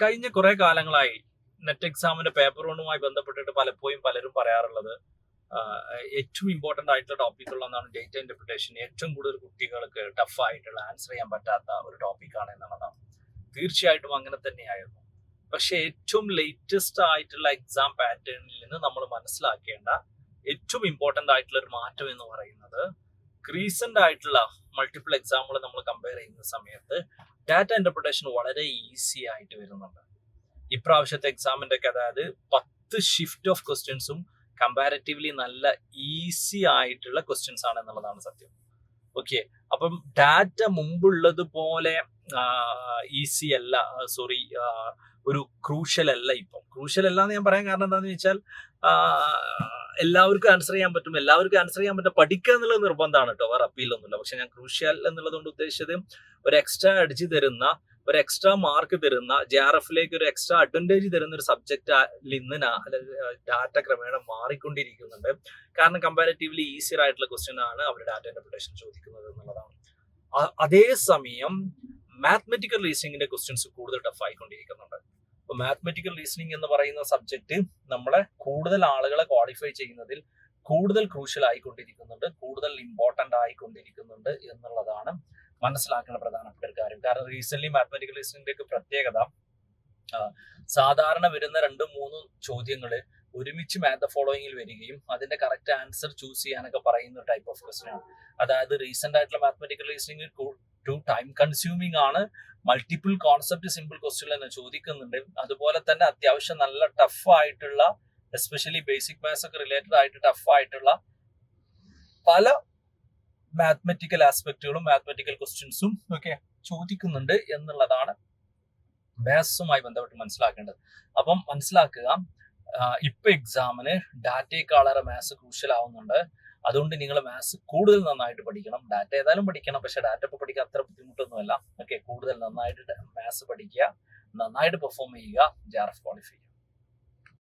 കഴിഞ്ഞ കുറെ കാലങ്ങളായി നെറ്റ് എക്സാമിന്റെ പേപ്പർ വണ്ണുമായി ബന്ധപ്പെട്ടിട്ട് പലപ്പോഴും പലരും പറയാറുള്ളത് ഏറ്റവും ഇമ്പോർട്ടന്റ് ആയിട്ടുള്ള ടോപ്പിക്കുള്ളതാണ് ഡേറ്റ ഇന്റർപ്രിട്ടേഷൻ ഏറ്റവും കൂടുതൽ കുട്ടികൾക്ക് ടഫ് ആയിട്ടുള്ള ആൻസർ ചെയ്യാൻ പറ്റാത്ത ഒരു ടോപ്പിക്കാണ് എന്നുള്ളതാണ്. തീർച്ചയായിട്ടും അങ്ങനെ തന്നെയായിരുന്നു. പക്ഷെ ഏറ്റവും ലേറ്റസ്റ്റ് ആയിട്ടുള്ള എക്സാം പാറ്റേണിൽ നിന്ന് നമ്മൾ മനസ്സിലാക്കേണ്ട ഏറ്റവും ഇമ്പോർട്ടന്റ് ആയിട്ടുള്ള ഒരു മാറ്റം എന്ന് പറയുന്നത് റീസെന്റ് ആയിട്ടുള്ള മൾട്ടിപ്പിൾ എക്സാമ്പിൾ നമ്മൾ കമ്പയർ ചെയ്യുന്ന സമയത്ത് ഡാറ്റ ഇന്റർപ്രിട്ടേഷൻ വളരെ ഈസി ആയിട്ട് വരുന്നുണ്ട്. ഇപ്രാവശ്യത്തെ എക്സാമിന്റെ ഒക്കെ അതായത് പത്ത് ഷിഫ്റ്റ് ഓഫ് ക്വസ്റ്റ്യൻസും കമ്പാരറ്റീവ്ലി നല്ല ഈസി ആയിട്ടുള്ള ക്വസ്റ്റ്യൻസ് ആണ് എന്നുള്ളതാണ് സത്യം. ഓക്കെ അപ്പം ഡാറ്റ മുമ്പുള്ളത് പോലെ ഈസി അല്ല സോറി ഒരു ക്രൂഷ്യൽ അല്ല ഇപ്പം. ക്രൂഷ്യൽ അല്ല എന്ന് ഞാൻ പറയാൻ കാരണം എന്താണെന്ന് വെച്ചാൽ എല്ലാവർക്കും ആൻസർ ചെയ്യാൻ പറ്റും. എല്ലാവർക്കും ആൻസർ ചെയ്യാൻ പറ്റും. പഠിക്കുക എന്നുള്ളത് നിർബന്ധമാണ് കേട്ടോ വേറെ അപ്പീലൊന്നുമില്ല പക്ഷെ ഞാൻ ക്രൂഷ്യൽ എന്നുള്ളത് കൊണ്ട് ഉദ്ദേശിച്ചത് ഒരു എക്സ്ട്രാ അടിച്ച് തരുന്ന ഒരു എക്സ്ട്രാ മാർക്ക് തരുന്ന ജെ ആർ എഫിലേക്ക് ഒരു എക്സ്ട്രാ അഡ്വാന്റേജ് തരുന്ന ഒരു സബ്ജക്റ്റ് ഇന്ന് ഡാറ്റ ക്രമേണ മാറിക്കൊണ്ടിരിക്കുന്നുണ്ട്. കാരണം കമ്പാരിറ്റീവ്ലി ഈസിയർ ആയിട്ടുള്ള ക്വസ്റ്റ്യൻ ആണ് അവർ ഡാറ്റ ഇന്റർപ്രിട്ടേഷൻ ചോദിക്കുന്നത് എന്നുള്ളതാണ്. അതേസമയം മാത്മെറ്റിക്കൽ റീസണിങ്ങിന്റെ ക്വസ്റ്റ്യൻസ് കൂടുതൽ ടഫ് ആയിക്കൊണ്ടിരിക്കുന്നുണ്ട്. അപ്പൊ മാത്മെറ്റിക്കൽ റീസണിങ് എന്ന് പറയുന്ന സബ്ജക്ട് നമ്മളെ കൂടുതൽ ആളുകളെ ക്വാളിഫൈ ചെയ്യുന്നതിൽ കൂടുതൽ ക്രൂഷ്യൽ ആയിക്കൊണ്ടിരിക്കുന്നുണ്ട് കൂടുതൽ ഇമ്പോർട്ടന്റ് ആയിക്കൊണ്ടിരിക്കുന്നുണ്ട് എന്നുള്ളതാണ് മനസ്സിലാക്കേണ്ട പ്രധാനപ്പെട്ട ഒരു കാര്യം. കാരണം റീസെന്റ് മാത്മറ്റിക്കൽ റീസണിന്റെ ഒക്കെ പ്രത്യേകത സാധാരണ വരുന്ന രണ്ടും മൂന്ന് ചോദ്യങ്ങൾ ഒരുമിച്ച് മാത്ത് ഫോളോയിങ്ങിൽ വരികയും അതിന്റെ കറക്റ്റ് ആൻസർ ചൂസ് ചെയ്യാനൊക്കെ പറയുന്ന ടൈപ്പ് ഓഫ് ക്വസ്റ്റ്യൻ ആണ്. അതായത് റീസെന്റ് ആയിട്ടുള്ള മാത്മറ്റിക്കൽ റീസണിങ് ടു ടൈം കൺസ്യൂമിംഗ് ആണ്. മൾട്ടിപ്പിൾ കോൺസെപ്റ്റ് സിമ്പിൾ ക്വസ്റ്റ്യൻ തന്നെ ചോദിക്കുന്നുണ്ട്. അതുപോലെ തന്നെ അത്യാവശ്യം നല്ല ടഫ് ആയിട്ടുള്ള എസ്പെഷ്യലി ബേസിക് മാത്സ് ഒക്കെ റിലേറ്റഡ് ആയിട്ട് ടഫ് ആയിട്ടുള്ള പല മാത്മെറ്റിക്കൽ ആസ്പെക്റ്റുകളും മാത്മെറ്റിക്കൽ ക്വസ്റ്റ്യൻസും ഒക്കെ ചോദിക്കുന്നുണ്ട് എന്നുള്ളതാണ് മാത്സുമായി ബന്ധപ്പെട്ട് മനസ്സിലാക്കേണ്ടത്. അപ്പം മനസ്സിലാക്കുക ഇപ്പൊ എക്സാമിന് ഡാറ്റയെക്കാളേറെ മാത്സ് ക്രൂഷ്യൽ ആവുന്നുണ്ട്. അതുകൊണ്ട് നിങ്ങൾ മാത്സ് കൂടുതൽ നന്നായിട്ട് പഠിക്കണം. ഡാറ്റ ഏതായാലും പഠിക്കണം. പക്ഷെ ഡാറ്റ ഇപ്പൊ പഠിക്കാൻ അത്ര ബുദ്ധിമുട്ടൊന്നുമല്ല. ഓക്കെ കൂടുതൽ നന്നായിട്ട് മാത്സ് പഠിക്കുക നന്നായിട്ട് പെർഫോം ചെയ്യുക ജാർഫ് ക്വാളിഫൈ ചെയ്യുക.